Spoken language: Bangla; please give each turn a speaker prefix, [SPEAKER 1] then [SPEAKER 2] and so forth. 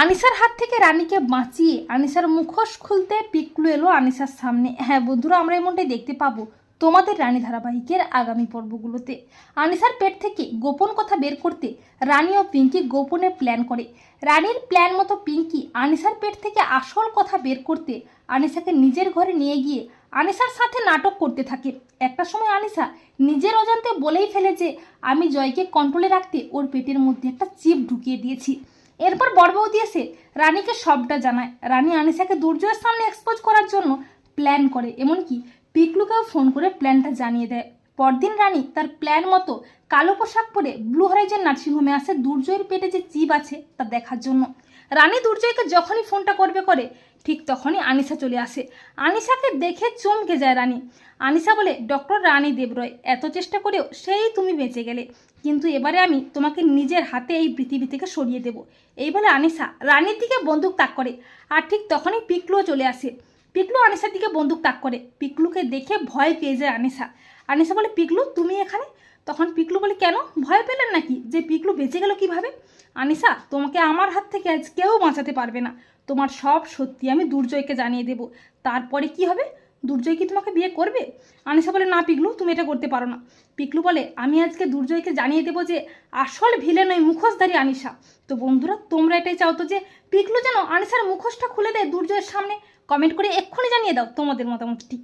[SPEAKER 1] আনিসার হাত থেকে রানীকে বাঁচিয়ে আনিসার মুখোশ খুলতে পিকলু এলো আনিসার সামনে। হ্যাঁ বন্ধুরা, আমরা এমনটাই দেখতে পাবো তোমাদের রানী ধারাবাহিকের আগামী পর্বগুলোতে। আনিসার পেট থেকে গোপন কথা বের করতে রানী ও পিঙ্কি গোপনে প্ল্যান করে। রানীর প্ল্যান মতো পিঙ্কি আনিসার পেট থেকে আসল কথা বের করতে আনিসাকে নিজের ঘরে নিয়ে গিয়ে আনিসার সাথে নাটক করতে থাকে। একটা সময় আনিসা নিজের অজান্তে বলেই ফেলে যে, আমি জয়কে কন্ট্রোলে রাখতে ওর পেটের মধ্যে একটা চিপ ঢুকিয়ে দিয়েছি। এরপর বড়বৌদি এসে রানীকে সবটা জানায়। রানী আনিসাকে দুর্জয়ের সামনে এক্সপোজ করার জন্য প্ল্যান করে, এমনকি পিকলুকেও ফোন করে প্ল্যানটা জানিয়ে দেয়। পরদিন রানী তার প্ল্যান মতো কালো পোশাক পরে ব্লু হরাইজের নার্সিংহোমে আসে দুর্জয়ের পেটে যে চিপ আছে তা দেখার জন্য। রানী দুর্জয়কে যখনই ফোনটা করবে করে ঠিক তখনই আনিসা চলে আসে। আনিসাকে দেখে চমকে যায় রানী। আনিসা বলে, ডক্টর রানী দেবরয়, এত চেষ্টা করেও সেই তুমি বেঁচে গেলে। কিন্তু এবারে আমি তোমাকে নিজের হাতে এই পৃথিবী থেকে সরিয়ে দেব। এই বলে আনিসা রানীর দিকে বন্দুক তাক করে আর ঠিক তখনই পিকলুও চলে আসে। পিকলু আনিসার দিকে বন্দুক তাক করে। পিকলুকে দেখে ভয় পেয়ে যায় আনিসা আনিসা বলে, পিকলু, তুমি এখানে? তখন পিকলু বলে, কেন? ভয় পেলেন নাকি? যে পিকলু বেঁচে গেল কীভাবে? আনিসা তোমাকে আমার হাত থেকে আজ কেউ বাঁচাতে পারবে না। তোমার সব সত্যি আমি দুর্জয়কে জানিয়ে দেব। তারপরে কি হবে? দুর্জয় কি তোমাকে বিয়ে করবে? আনিসা বলে, না পিকলু, তুমি এটা করতে পারো না। পিকলু বলে, আমি আজকে দুর্জয়কে জানিয়ে দেবো যে আসল ভিলেন ওই মুখোশধারী আনিসা তো বন্ধুরা, তোমরা এটাই চাও তো যে পিকলু যেন আনিসার মুখোশটা খুলে দেয় দুর্জয়ের সামনে? কমেন্ট করে এক্ষুনি জানিয়ে দাও তোমাদের মতামত ঠিক